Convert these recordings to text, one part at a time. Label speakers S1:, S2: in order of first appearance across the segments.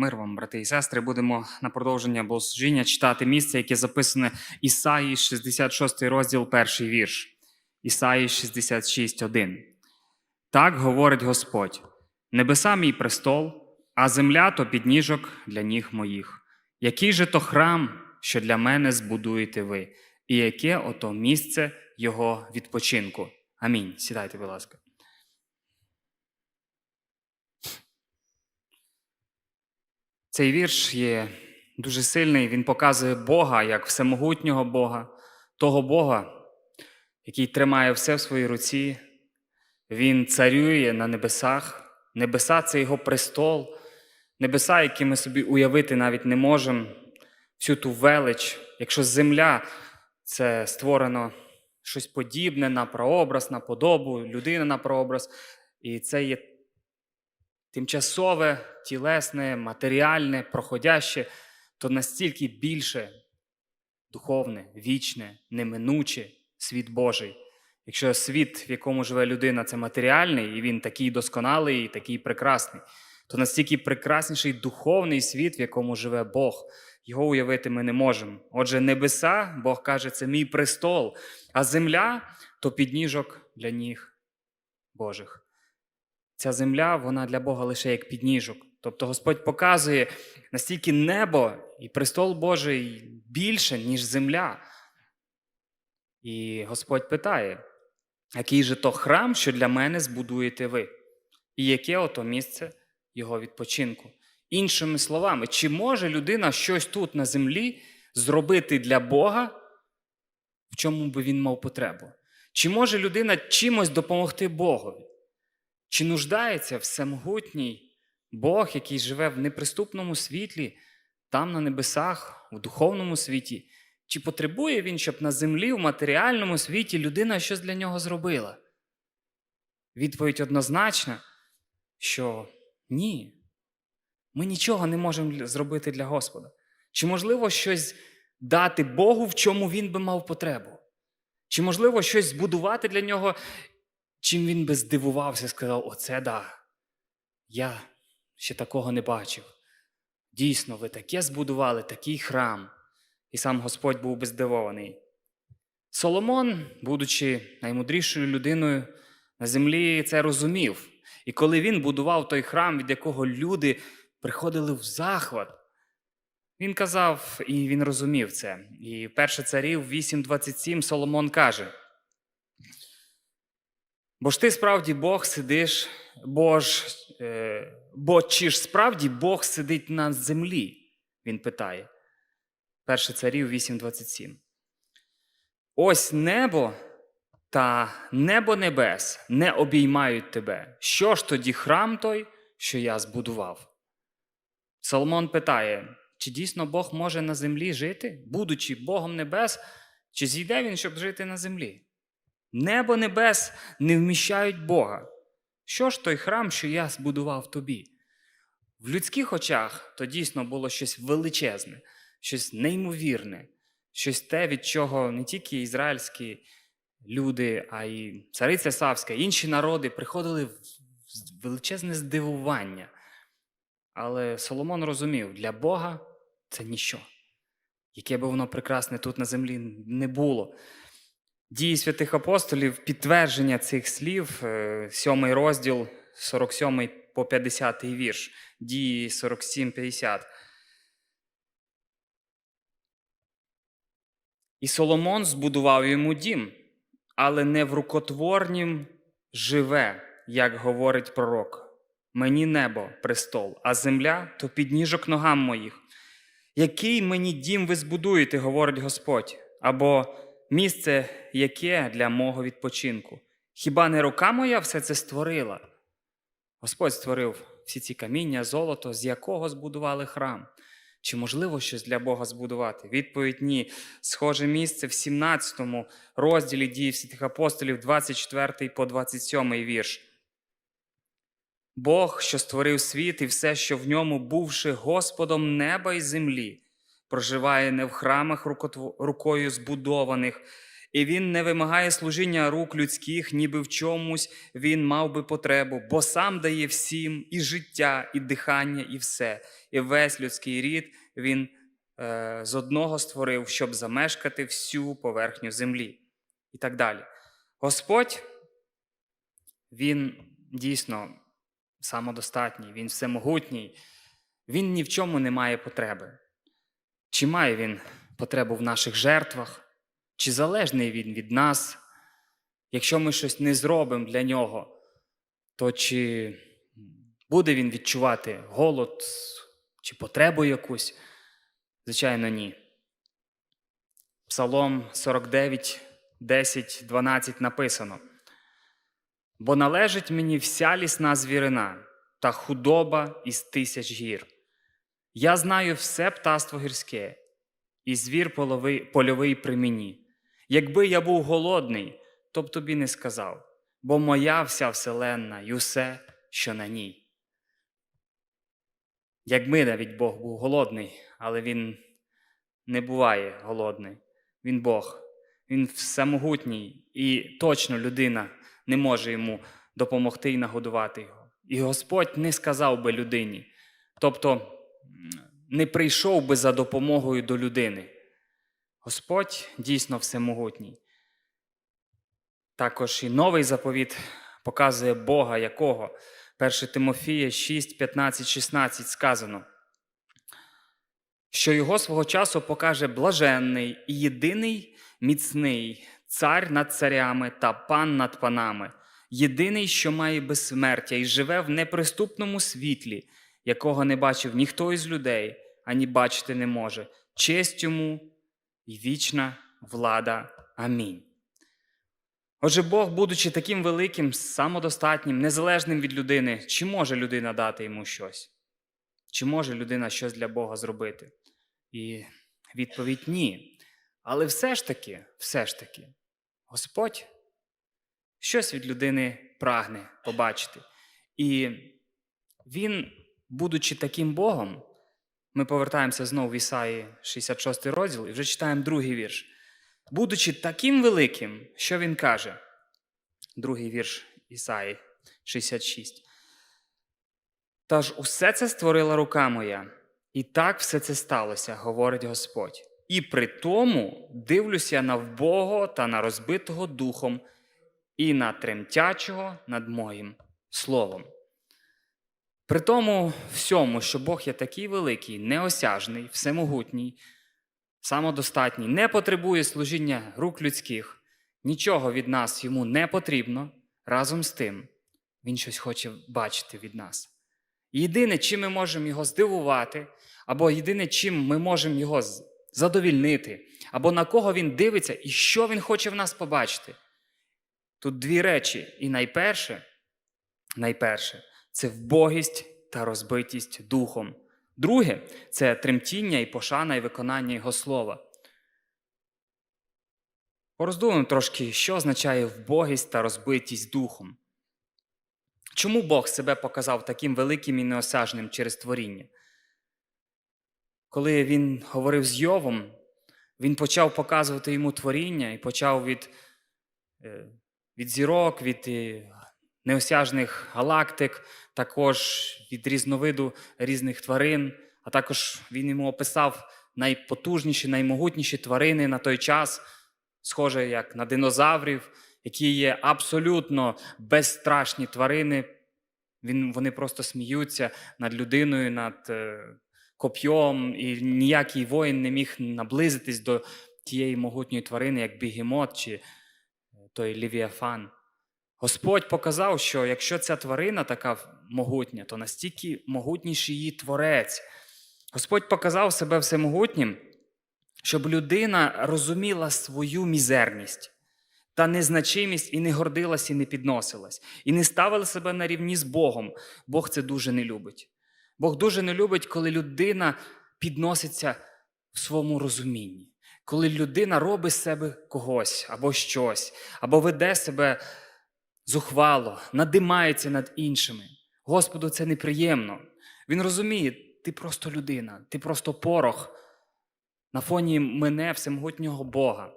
S1: Мир вам, брати і сестри, будемо на продовження богослужіння читати місце, яке записане Ісаї, 66 розділ, перший вірш. Ісаї 66.1. Так говорить Господь: Небеса мій престол, а земля то підніжок для ніг моїх. Який же то храм, що для мене збудуєте ви, і яке ото місце його відпочинку? Амінь. Сідайте, будь ласка. Цей вірш є дуже сильний. Він показує Бога як всемогутнього Бога, того Бога, який тримає все в своїй руці. Він царює на небесах. Небеса це його престол, небеса, які ми собі уявити навіть не можемо, всю ту велич. Якщо земля це створено щось подібне на прообраз, на подобу, людина на прообраз, і це є тимчасове, тілесне, матеріальне, проходяще, то настільки більше духовне, вічне, неминуче світ Божий. Якщо світ, в якому живе людина, це матеріальний, і він такий досконалий, і такий прекрасний, то настільки прекрасніший духовний світ, в якому живе Бог, його уявити ми не можемо. Отже, небеса, Бог каже, це мій престол, а земля то підніжок для ніг Божих. Ця земля, вона для Бога лише як підніжок. Тобто Господь показує настільки небо і престол Божий більше, ніж земля. І Господь питає, який же то храм, що для мене збудуєте ви? І яке ото місце його відпочинку? Іншими словами, чи може людина щось тут на землі зробити для Бога, в чому би він мав потребу? Чи може людина чимось допомогти Богові? Чи нуждається всемогутній Бог, який живе в неприступному світлі, там на небесах, у духовному світі? Чи потребує він, щоб на землі, в матеріальному світі людина щось для нього зробила? Відповідь однозначна, що ні. Ми нічого не можемо зробити для Господа. Чи можливо щось дати Богу, в чому він би мав потребу? Чи можливо щось збудувати для нього, чим він би здивувався сказав: Оце да, я ще такого не бачив. Дійсно, ви таке збудували, такий храм. І сам Господь був би здивований. Соломон, будучи наймудрішою людиною на землі, це розумів. І коли він будував той храм, від якого люди приходили в захват, він казав, і він розумів це. І перше царів 8.27 Соломон каже: Бо ж ти справді Бог сидиш, бо ж, е, бо чи ж справді Бог сидить на землі? Він питає. Перше царів 8.27. Ось небо та небо небес не обіймають тебе. Що ж тоді храм той, що я збудував? Соломон питає, чи дійсно Бог може на землі жити, будучи Богом небес, чи зійде він, щоб жити на землі? Небо небес не вміщають Бога. Що ж той храм, що я збудував тобі? В людських очах то дійсно було щось величезне, щось неймовірне, щось те, від чого не тільки ізраїльські люди, а й цариця Савська, інші народи приходили в величезне здивування. Але Соломон розумів, для Бога це ніщо. Яке би воно прекрасне тут на землі не було. Дії святих апостолів, підтвердження цих слів, е, сьомий розділ, 47 по 50 вірш, дії 47-50. І Соломон збудував йому дім, але не в рукотворнім живе, як говорить пророк. Мені небо престол, а земля то підніжок ногам моїх. Який мені дім ви збудуєте, говорить Господь, або місце яке для мого відпочинку? Хіба не рука моя все це створила? Господь створив всі ці каміння, золото, з якого збудували храм. Чи можливо щось для Бога збудувати? Відповідь ні. Схоже місце в 17 розділі дії святих апостолів, 24 по 27 вірш. Бог, що створив світ і все, що в ньому, бувши Господом неба і землі, проживає не в храмах рукою збудованих, І він не вимагає служіння рук людських, ніби в чомусь він мав би потребу, бо сам дає всім і життя, і дихання, і все. І весь людський рід він е, з одного створив, щоб замешкати всю поверхню землі. І так далі. Господь, він дійсно самодостатній, він всемогутній, він ні в чому не має потреби. Чи має він потребу в наших жертвах? Чи залежний він від нас? Якщо ми щось не зробимо для нього, то чи буде він відчувати голод чи потребу якусь? Звичайно, ні. Псалом 49, 10, 12 написано: Бо належить мені вся лісна звірина та худоба із тисяч гір. Я знаю все птаство гірське, і звір половий, польовий при мені. Якби я був голодний, то б тобі не сказав, бо моя вся вселенна і усе, що на ній. Якби навіть Бог був голодний, але Він не буває голодний. Він Бог, Він всемогутній, і точно людина не може йому допомогти і нагодувати його. І Господь не сказав би людині, тобто не прийшов би за допомогою до людини. Господь дійсно всемогутній. Також і новий заповіт показує Бога якого. 1 Тимофія 6, 15, 16 сказано, що його свого часу покаже блаженний і єдиний міцний цар над царями та пан над панами, єдиний, що має безсмертя і живе в неприступному світлі, якого не бачив ніхто із людей, ані бачити не може. Честь йому і вічна влада. Амінь. Отже, Бог, будучи таким великим, самодостатнім, незалежним від людини, чи може людина дати йому щось? Чи може людина щось для Бога зробити? І відповідь ні. Але все ж таки, все ж таки, Господь щось від людини прагне побачити. І Він, будучи таким Богом, ми повертаємося знову в Ісаї 66 розділ і вже читаємо другий вірш. Будучи таким великим, що він каже? Другий вірш Ісаї 66. Тож усе це створила рука моя, і так все це сталося, говорить Господь. І при тому дивлюся на вбого та на розбитого духом, і на тремтячого над моїм словом. При тому всьому, що Бог є такий великий, неосяжний, всемогутній, самодостатній, не потребує служіння рук людських, нічого від нас йому не потрібно, разом з тим, він щось хоче бачити від нас. Єдине, чим ми можемо його здивувати, або єдине, чим ми можемо його задовільнити, або на кого він дивиться і що він хоче в нас побачити. Тут дві речі. І найперше, найперше це вбогість та розбитість духом. Друге це тремтіння і пошана і виконання Його слова. Пороздумуємо трошки, що означає вбогість та розбитість духом. Чому Бог себе показав таким великим і неосяжним через творіння? Коли він говорив з Йовом, він почав показувати йому творіння і почав від, е, від зірок, від е, неосяжних галактик, також від різновиду різних тварин, а також він йому описав найпотужніші, наймогутніші тварини на той час, схоже як на динозаврів, які є абсолютно безстрашні тварини. Він, вони просто сміються над людиною, над е, коп'єм, і ніякий воїн не міг наблизитись до тієї могутньої тварини, як бігемот чи е, той Лівіафан. Господь показав, що якщо ця тварина така могутня, то настільки могутніший її творець. Господь показав себе всемогутнім, щоб людина розуміла свою мізерність та незначимість і не гордилась і не підносилась, і не ставила себе на рівні з Богом. Бог це дуже не любить. Бог дуже не любить, коли людина підноситься в своєму розумінні, коли людина робить з себе когось або щось, або веде себе зухвало, надимається над іншими. Господу це неприємно. Він розуміє, ти просто людина, ти просто порох на фоні мене, всемогутнього Бога.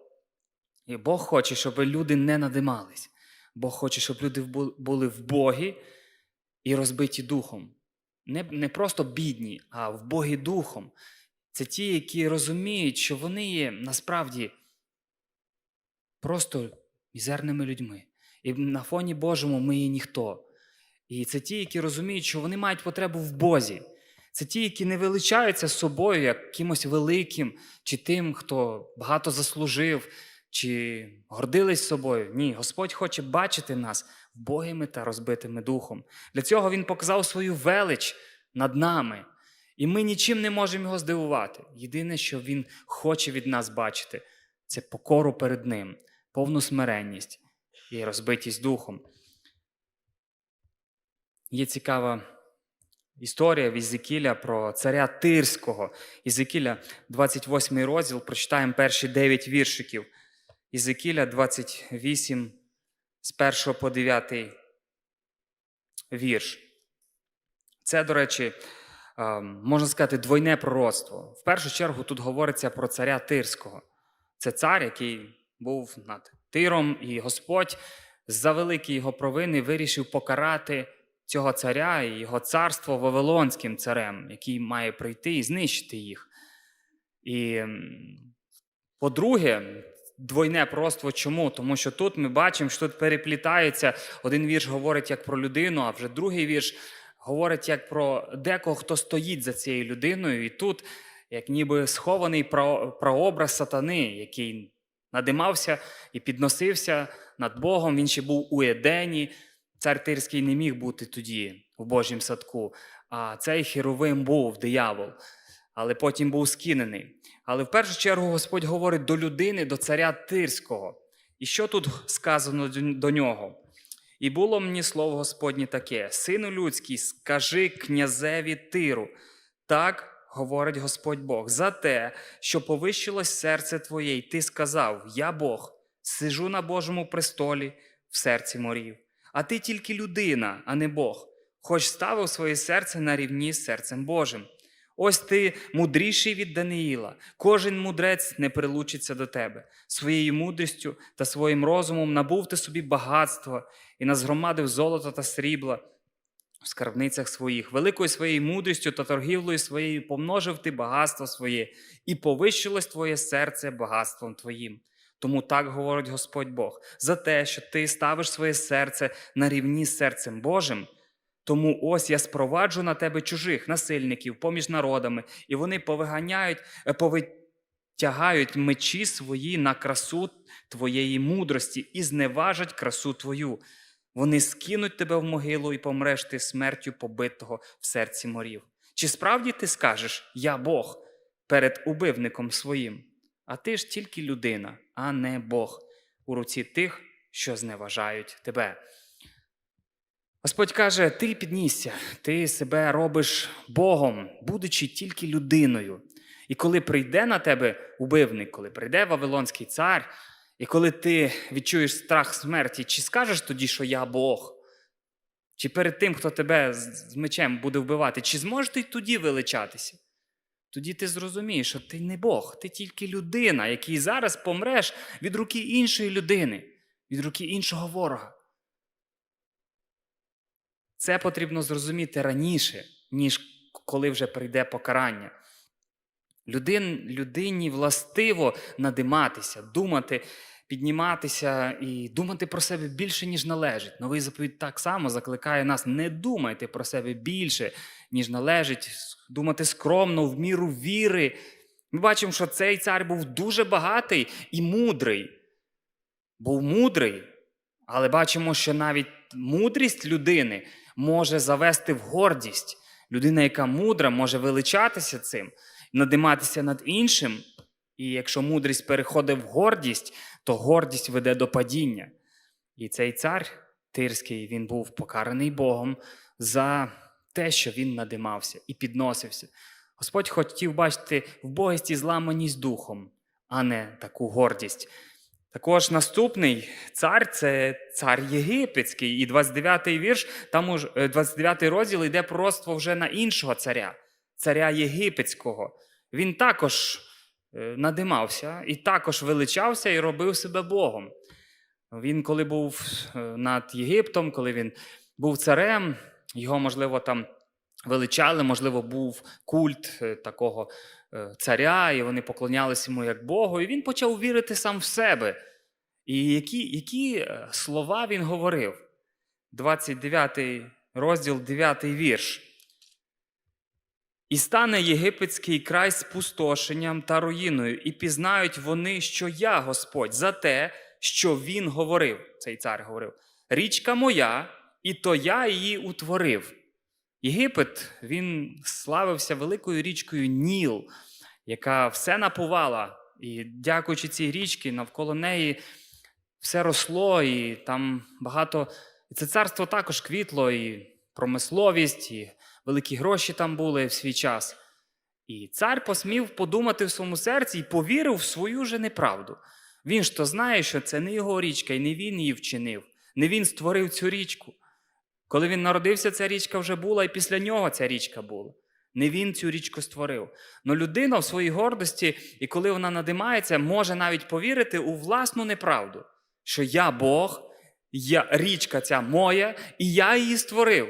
S1: І Бог хоче, щоб люди не надимались. Бог хоче, щоб люди були в Богі і розбиті духом. Не, не просто бідні, а в Богі духом. Це ті, які розуміють, що вони є насправді просто мізерними людьми. І на фоні Божому ми є ніхто. І це ті, які розуміють, що вони мають потребу в Бозі. Це ті, які не величаються собою як кимось великим, чи тим, хто багато заслужив, чи гордились собою. Ні, Господь хоче бачити нас вбогими та розбитими духом. Для цього Він показав свою велич над нами. І ми нічим не можемо його здивувати. Єдине, що Він хоче від нас бачити, це покору перед Ним, повну смиренність і розбитість духом. Є цікава історія в Ізекіля про царя Тирського. Ізекіля, 28 розділ, прочитаємо перші 9 віршиків. Ізекіля 28 з 1 по 9 вірш. Це, до речі, е, можна сказати, двойне пророцтво. В першу чергу тут говориться про царя Тирського. Це цар, який був над Тиром, і Господь за великі його провини вирішив покарати цього царя і його царство Вавилонським царем, який має прийти і знищити їх. І, по-друге, двойне пророцтво чому? Тому що тут ми бачимо, що тут переплітається. Один вірш говорить як про людину, а вже другий вірш говорить як про декого, хто стоїть за цією людиною. І тут, як ніби схований про- прообраз сатани, який надимався і підносився над Богом. Він ще був у Едені. Цар Тирський не міг бути тоді в Божім садку, а цей херовим був диявол, але потім був скинений. Але в першу чергу Господь говорить до людини, до царя Тирського. І що тут сказано до- нього? І було мені слово Господнє таке: Сину людський, скажи князеві Тиру. Так говорить Господь Бог, за те, що повищилось серце твоє, і ти сказав: Я Бог, сижу на Божому престолі в серці морів. А ти тільки людина, а не Бог, хоч ставив своє серце на рівні з серцем Божим. Ось ти мудріший від Даниїла. Кожен мудрець не прилучиться до тебе. Своєю мудрістю та своїм розумом набув ти собі багатство і назгромадив золота та срібла в скарбницях своїх. Великою своєю мудрістю та торгівлею своєю помножив ти багатство своє, і повищилось твоє серце багатством твоїм. Тому так говорить Господь Бог, за те, що ти ставиш своє серце на рівні з серцем Божим. Тому ось я спроваджу на тебе чужих насильників поміж народами, і вони повиганяють, е, повитягають мечі свої на красу твоєї мудрості і зневажать красу твою. Вони скинуть тебе в могилу і помреш ти смертю побитого в серці морів. Чи справді ти скажеш Я Бог перед убивником своїм? А ти ж тільки людина, а не Бог у руці тих, що зневажають тебе. Господь каже: ти піднісся, ти себе робиш Богом, будучи тільки людиною. І коли прийде на тебе убивник, коли прийде Вавилонський цар, і коли ти відчуєш страх смерті, чи скажеш тоді, що я Бог? Чи перед тим, хто тебе з мечем буде вбивати, чи зможеш ти тоді величатися? Тоді ти зрозумієш, що ти не Бог, ти тільки людина, який зараз помреш від руки іншої людини, від руки іншого ворога. Це потрібно зрозуміти раніше, ніж коли вже прийде покарання. Людин, людині властиво надиматися, думати, підніматися і думати про себе більше, ніж належить. Новий заповідь так само закликає нас: не думайте про себе більше, ніж належить, думати скромно, в міру віри. Ми бачимо, що цей цар був дуже багатий і мудрий. Був мудрий, але бачимо, що навіть мудрість людини може завести в гордість. Людина, яка мудра, може величатися цим, надиматися над іншим. І якщо мудрість переходить в гордість, то гордість веде до падіння. І цей цар Тирський він був покараний Богом за те, що він надимався і підносився. Господь хотів бачити в богості зламаність духом, а не таку гордість. Також наступний цар це цар Єгипетський, і 29-й вірш, там уж, е, 29-й розділ йде пророцтво вже на іншого царя, царя Єгипетського. Він також е, надимався і також величався і робив себе Богом. Він, коли був е, над Єгиптом, коли він був царем, його, можливо, там величали, можливо, був культ е, такого царя, і вони поклонялися йому як Богу, і він почав вірити сам в себе. І які, які слова він говорив? 29 розділ, 9 вірш. І стане єгипетський край спустошенням та руїною, і пізнають вони, що я Господь, за те, що він говорив, цей цар говорив. Річка моя, і то я її утворив. Єгипет він славився великою річкою Ніл, яка все напувала. І дякуючи цій річці, навколо неї все росло, і там багато. І це царство також квітло, і промисловість, і великі гроші там були в свій час. І цар посмів подумати в своєму серці і повірив в свою же неправду. Він ж то знає, що це не його річка, і не він її вчинив, не він створив цю річку. Коли він народився, ця річка вже була, і після нього ця річка була. Не він цю річку створив. Но людина в своїй гордості, і коли вона надимається, може навіть повірити у власну неправду, що я Бог, я, річка ця моя, і я її створив.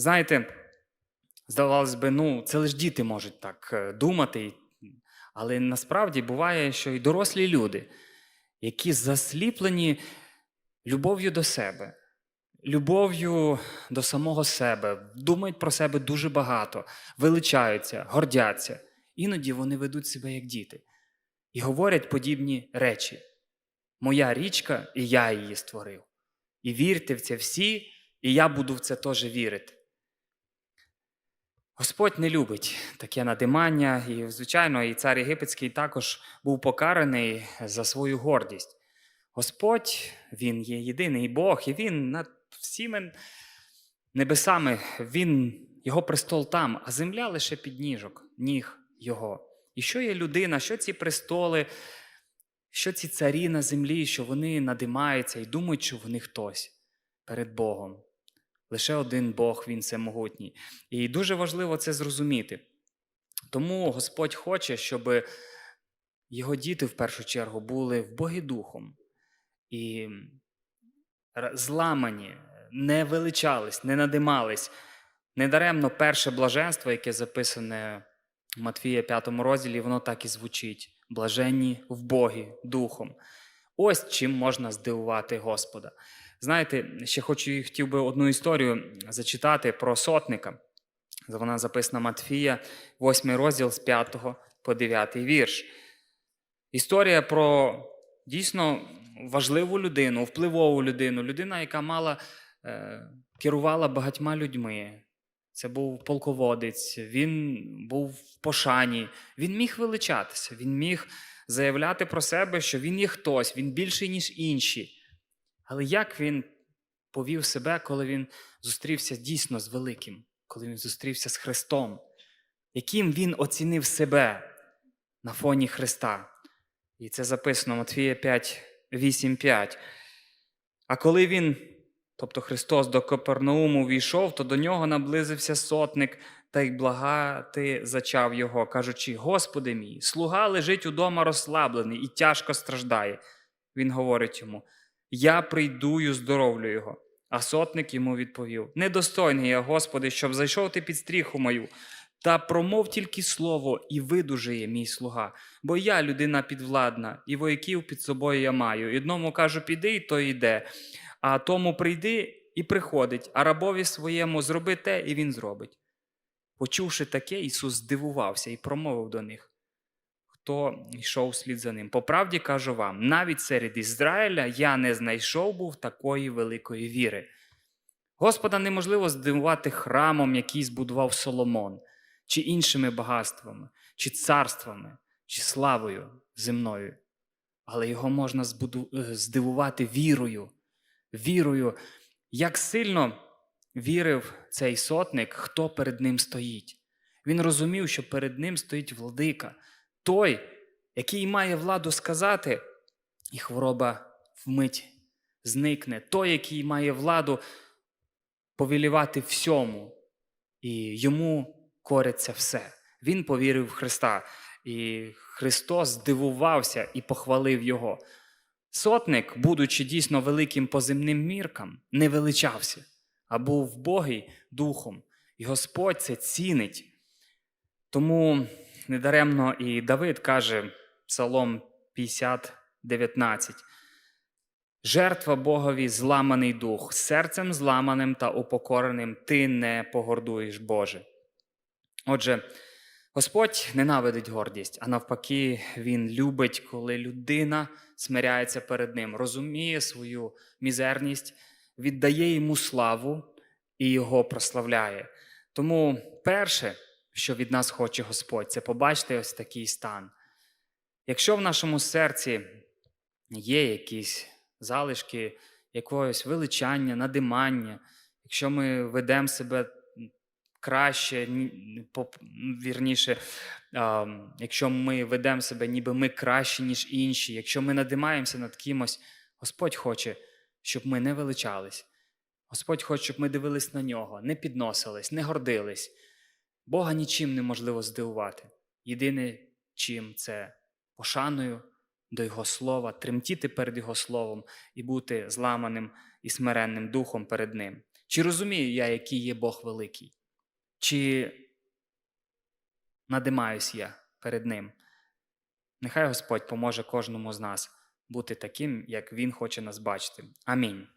S1: Знаєте, здавалось би, ну, це лише діти можуть так е, думати, але насправді буває, що і дорослі люди, які засліплені любов'ю до себе, любов'ю до самого себе, думають про себе дуже багато, величаються, гордяться. Іноді вони ведуть себе як діти і говорять подібні речі. Моя річка, і я її створив. І вірте в це всі, і я буду в це теж вірити. Господь не любить таке надимання, і, звичайно, і цар Єгипетський також був покараний за свою гордість. Господь, Він є єдиний Бог, і Він над всіми небесами, Він, Його престол там, а земля лише підніжок, ніг Його. І що є людина, що ці престоли, що ці царі на землі, що вони надимаються і думають, що вони хтось перед Богом. Лише один Бог, Він всемогутній. І дуже важливо це зрозуміти. Тому Господь хоче, щоб його діти в першу чергу були в Богі Духом і зламані, не величались, не надимались. Недаремно перше блаженство, яке записане в Матфія 5 розділі, воно так і звучить: блаженні в Богі Духом. Ось чим можна здивувати Господа. Знаєте, ще хочу хотів би одну історію зачитати про сотника. Вона записана Матфія, 8 розділ з 5 по 9 вірш. Історія про дійсно важливу людину, впливову людину, людина, яка мала, е, керувала багатьма людьми. Це був полководець, він був в пошані, він міг величатися, він міг заявляти про себе, що він є хтось, він більший, ніж інші. Але як він повів себе, коли він зустрівся дійсно з великим, коли він зустрівся з Христом, яким він оцінив себе на фоні Христа? І це записано в Матфія 5, 8, 5. А коли він, тобто Христос, до Копернауму війшов, то до нього наблизився сотник та й благати зачав його, кажучи: Господи мій, слуга лежить удома розслаблений і тяжко страждає. Він говорить йому: Я прийду й оздоровлю його. А сотник йому відповів: Недостойний я, Господи, щоб зайшов ти під стріху мою, та промов тільки слово, і видужає мій слуга. Бо я людина підвладна, і вояків під собою я маю. І одному кажу, піди, і то йде, а тому прийди і приходить, а рабові своєму зроби те, і він зробить. Почувши таке, Ісус здивувався і промовив до них, хто йшов слід за ним. По правді кажу вам, навіть серед Ізраїля я не знайшов був такої великої віри. Господа неможливо здивувати храмом, який збудував Соломон, чи іншими багатствами, чи царствами, чи славою земною. Але його можна е, здивувати вірою. Вірою, як сильно вірив цей сотник, хто перед ним стоїть. Він розумів, що перед ним стоїть владика, той, який має владу сказати, і хвороба вмить зникне, той, який має владу повілівати всьому, і йому кориться все. Він повірив в Христа. і Христос здивувався і похвалив його. Сотник, будучи дійсно великим по земним міркам, не величався, а був Богий духом, і Господь це цінить. Тому недаремно і Давид каже, Псалом 50, 19. Жертва Богові зламаний дух, серцем зламаним та упокореним ти не погордуєш, Боже. Отже, Господь ненавидить гордість, а навпаки, Він любить, коли людина смиряється перед Ним, розуміє свою мізерність, віддає йому славу і його прославляє. Тому перше, що від нас хоче Господь, це побачити ось такий стан. Якщо в нашому серці є якісь залишки якогось величання, надимання, якщо ми ведемо себе краще, вірніше, якщо ми ведемо себе, ніби ми краще, ніж інші, якщо ми надимаємося над кимось, Господь хоче, щоб ми не величались. Господь хоче, щоб ми дивились на нього, не підносились, не гордились. Бога нічим неможливо здивувати. Єдине, чим це пошаною до Його слова, тремтіти перед Його словом і бути зламаним і смиренним духом перед Ним. Чи розумію я, який є Бог великий? Чи надимаюсь я перед Ним? Нехай Господь поможе кожному з нас бути таким, як Він хоче нас бачити. Амінь.